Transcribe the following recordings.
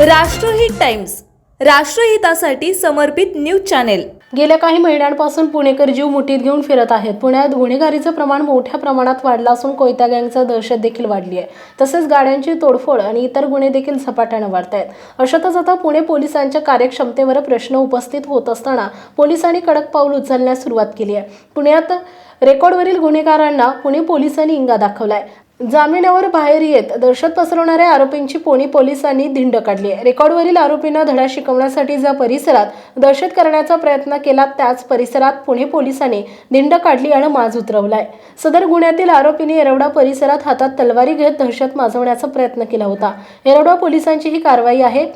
राष्ट्रहित टाइम्स राष्ट्रहितासाठी समर्पित news channel. गेल्या काही महिन्यांपासून पुणेकर जीव मुठीत घेऊन फिरत आहेत. पुण्यात गुन्हेगारीचं प्रमाण मोठ्या प्रमाणात वाढलं असून कोयता गँगचा दहशत देखील वाढली आहे. तसेच गाड्यांची तोडफोड आणि इतर गुन्हे देखील झपाट्यानं वाढत आहेत. अशातच आता पुणे पोलिसांच्या कार्यक्षमतेवर प्रश्न उपस्थित होत असताना पोलिसांनी कडक पाऊल उचलण्यास सुरुवात केली आहे. पुण्यात रेकॉर्डवरील गुन्हेगारांना पुणे पोलिसांनी इंगा दाखवलाय. जामिनावर बाहेर येत दहशत पसरवणाऱ्या आरोपींची पुणे पोलिसांनी धिंड काढली. रेकॉर्डवरील आरोपींना धडा शिकवण्यासाठी ज्या परिसरात दहशत करण्याचा प्रयत्न केला त्याच परिसरात पुणे पोलिसांनी धिंड काढली आणि माज उतरवलाय. सदर गुन्ह्यातील आरोपींनी येरवडा परिसरात हातात तलवारी घेत दहशत माजवण्याचा प्रयत्न केला होता. येरवडा पोलिसांची ही कारवाई आहे.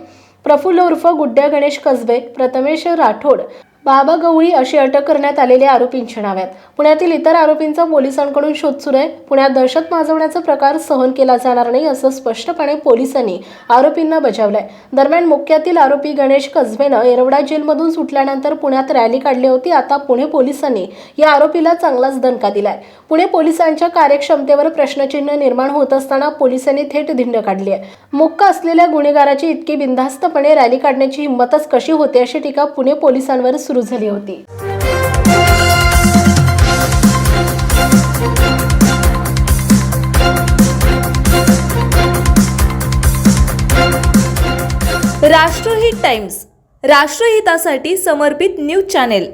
प्रफुल्ल उर्फ गुड्ड्या गणेश कसबे प्रथमेश राठोड बाबा गवळी अशी अटक करण्यात आलेल्या आरोपींची नावे आहेत पुण्यातील इतर आरोपींचा पोलिसांकडून शोध सुरू आहे. पुण्यात दहशत माजवण्याचा प्रकार सहन केला जाणार नाही असं स्पष्टपणे पोलिसांनी आरोपींना बजावलंय. दरम्यान मुख्यातील आरोपी गणेश कसबेनं येरवडा जेलमधून सुटल्यानंतर पुण्यात रॅली काढली होती. आता पुणे पोलिसांनी या आरोपीला चांगलाच दणका दिलाय. पुणे पोलिसांच्या कार्यक्षमतेवर प्रश्नचिन्ह निर्माण होत असताना पोलिसांनी थेट धिंड काढली आहे. मुक्का असलेल्या गुन्हेगाराची इतकी बिनधास्तपणे रॅली काढण्याची हिंमतच कशी होते अशी टीका पुणे पोलिसांवर सुरू झाली होती. राष्ट्रहित टाइम्स राष्ट्रहितासाठी समर्पित न्यूज चॅनेल.